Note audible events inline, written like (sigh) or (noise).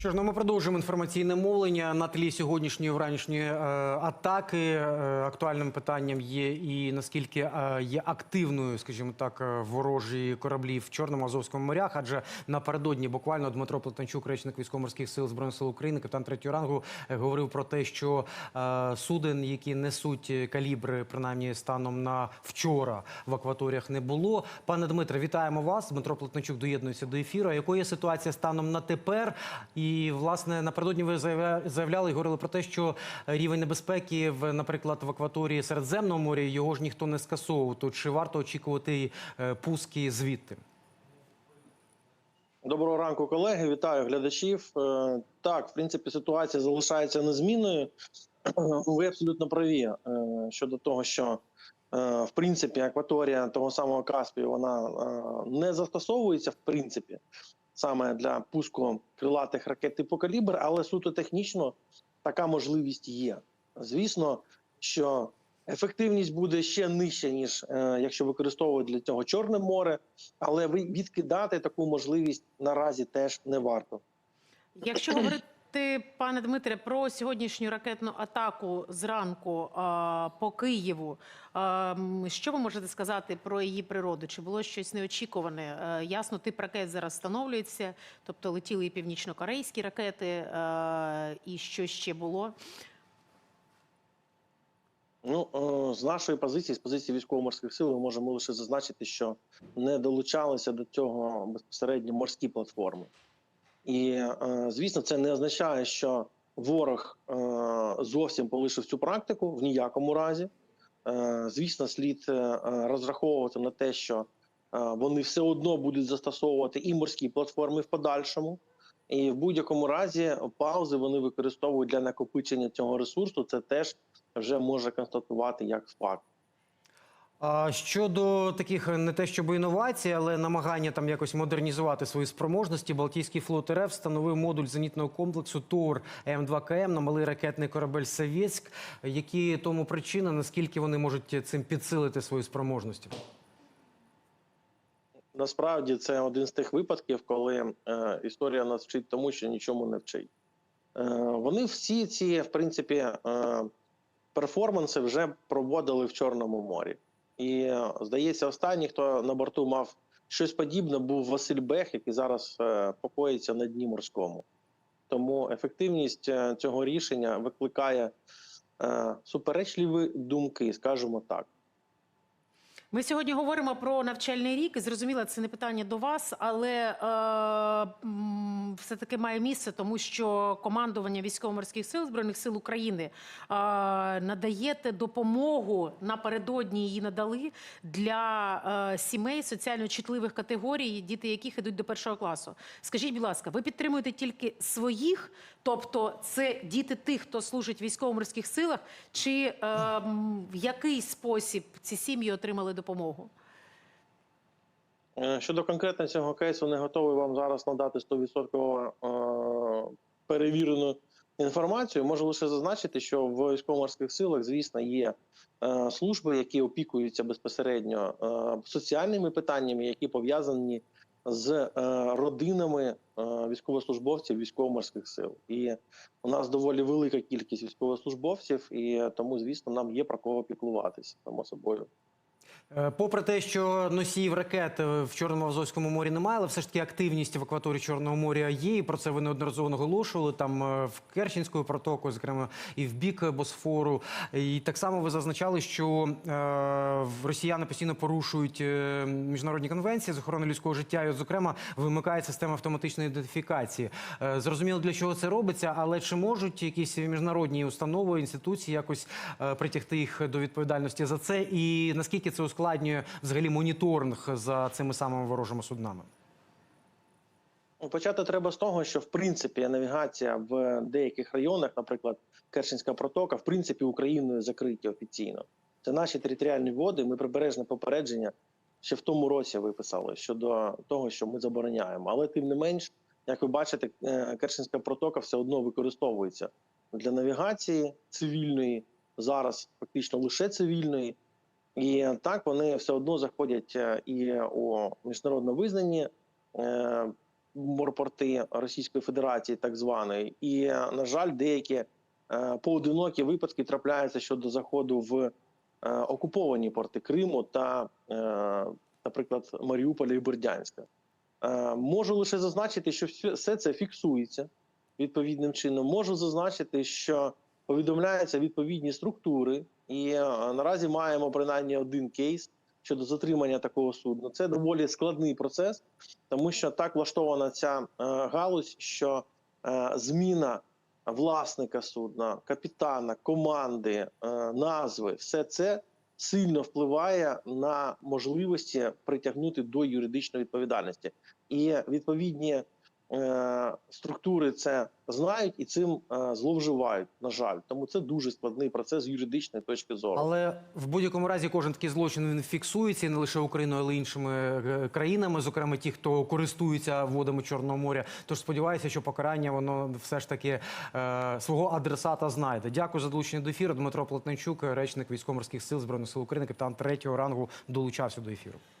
Що ж, ну ми продовжуємо інформаційне мовлення на тлі сьогоднішньої вранішньої е, атаки. Е, актуальним питанням є і наскільки е, є активною, скажімо так, е, ворожі кораблі в Чорному Азовському морях. Адже напередодні буквально Дмитро Плетенчук, речник військово-морських сил збройних сил України, капітан третього рангу, е, говорив про те, що е, суден, які несуть калібри, принаймні станом на вчора в акваторіях не було. Пане Дмитре, вітаємо вас. Дмитро Плетенчук доєднується до ефіру. Якою є ситуація станом на тепер? І власне напередодні ви заявляли і говорили про те, що рівень небезпеки в, наприклад, в акваторії Середземного моря його ж ніхто не скасовував. То чи варто очікувати е, пуски звідти? Доброго ранку, колеги. Вітаю глядачів. Е, Так, в принципі, ситуація залишається незмінною. (clears throat) Ви абсолютно праві е, щодо того, що е, в принципі акваторія того самого Каспію вона е, не застосовується в принципі саме для пуску крилатих ракет типу калібр, але суто технічно така можливість є. Звісно, що ефективність буде ще нижча, ніж е, якщо використовувати для цього Чорне море, але відкидати таку можливість наразі теж не варто. Якщо говорити, пане Дмитре, про сьогоднішню ракетну атаку зранку а, по Києву, а, що ви можете сказати про її природу? Чи було щось неочікуване? Е, Ясно, тип ракет зараз встановлюється, тобто летіли і північно-корейські ракети, е, і що ще було? Ну е, з нашої позиції, з позиції військово-морських сил, ми можемо лише зазначити, що не долучалися до цього безпосередньо морські платформи. І е, звісно, це не означає, що ворог е, зовсім полишив цю практику в ніякому разі. Е, Звісно, слід розраховувати на те, що вони все одно будуть застосовувати і морські платформи в подальшому. І в будь-якому разі паузи вони використовують для накопичення цього ресурсу. Це теж вже може констатувати як факт. Щодо таких е, не те, щоб інновацій, але намагання там якось модернізувати свої спроможності, Балтійський флот РФ встановив модуль зенітного комплексу ТОР М2КМ на малий ракетний корабель Савєцьк. Які тому причини, наскільки вони можуть цим підсилити свої спроможності? Насправді це один з тих випадків, коли е, історія нас вчить тому, що нічому не вчить. Е, вони всі ці, в принципі, е, перформанси вже проводили в Чорному морі. І е, здається, останній, хто на борту мав щось подібне, був Василь Бех, який зараз е, покоїться на дні морському. Тому ефективність е, цього рішення викликає суперечливі думки, скажімо так. Ми сьогодні говоримо про навчальний рік. і Зрозуміло, це не питання до вас, але е, все-таки має місце, тому що командування військово-морських сил збройних сил України е, надаєте допомогу напередодні її надали для е, сімей соціально чутливих категорій, діти яких ідуть до першого класу. Скажіть, будь ласка, ви підтримуєте тільки своїх, тобто це діти тих, хто служить в військово-морських силах, чи е, в який спосіб ці сім'ї отримали допомогу? Е, Щодо конкретно цього кейсу, не готовий вам зараз надати 100% е, перевірену інформацію. Можу лише зазначити, що в військово-морських силах, звісно, є е, служби, які опікуються безпосередньо соціальними питаннями, які пов'язані з родинами військовослужбовців військово-морських сил. І у нас доволі велика кількість військовослужбовців, і тому, звісно, нам є про кого піклуватися, само собою. Е, Попри те, що носіїв ракет е, в Чорному Азовському морі немає, але все ж таки активність в акваторії Чорного моря є. І про це ви неодноразово наголошували. Там е, в Керченську протоку, зокрема, і в бік Босфору. І так само ви зазначали, що е, росіяни постійно порушують міжнародні конвенції з охорони людського життя. І, зокрема, вимикає система автоматичної ідентифікації. Е, Зрозуміло, для чого це робиться, але чи можуть якісь міжнародні установи, інституції якось е, притягти їх до відповідальності за це? І наскільки це ускладнює взагалі моніторинг за цими самими ворожими суднами? Ну, Почати треба з того, що в принципі навігація в деяких районах, наприклад, Керченська протока, в принципі, Україною закриті офіційно. Це наші територіальні води. Ми прибережне попередження ще в тому році виписали щодо того, що ми забороняємо. Але тим не менш, як ви бачите, е, Керченська протока все одно використовується для навігації цивільної зараз, фактично лише цивільної. І так вони все одно заходять е, і у міжнародно визнані е, морпорти Російської Федерації, так званої, і на жаль, деякі е, поодинокі випадки трапляються щодо заходу в окуповані порти Криму та, наприклад, Маріуполя і Бердянська. Можу лише зазначити, що все це фіксується відповідним чином. Можу зазначити, що повідомляються відповідні структури, і е, наразі маємо принаймні один кейс щодо затримання такого судна. Це доволі складний процес, тому що так влаштована ця е, галузь, що е, зміна власника судна, капітана, команди, назви, все це сильно впливає на можливості притягнути до юридичної відповідальності. І відповідні структури це знають і цим е, зловживають. На жаль, тому це дуже складний процес з юридичної точки зору. Але в будь-якому разі кожен такий злочин він фіксується не лише Україною, але й іншими е, країнами, зокрема ті, хто користується водами Чорного моря. Тож сподіваюся, що покарання воно все ж таки е, свого адресата знайде. Дякую за долучення до ефіру. Дмитро Плотненчук, речник військово-морських сил збройних сил України, капітан третього рангу, долучався до ефіру.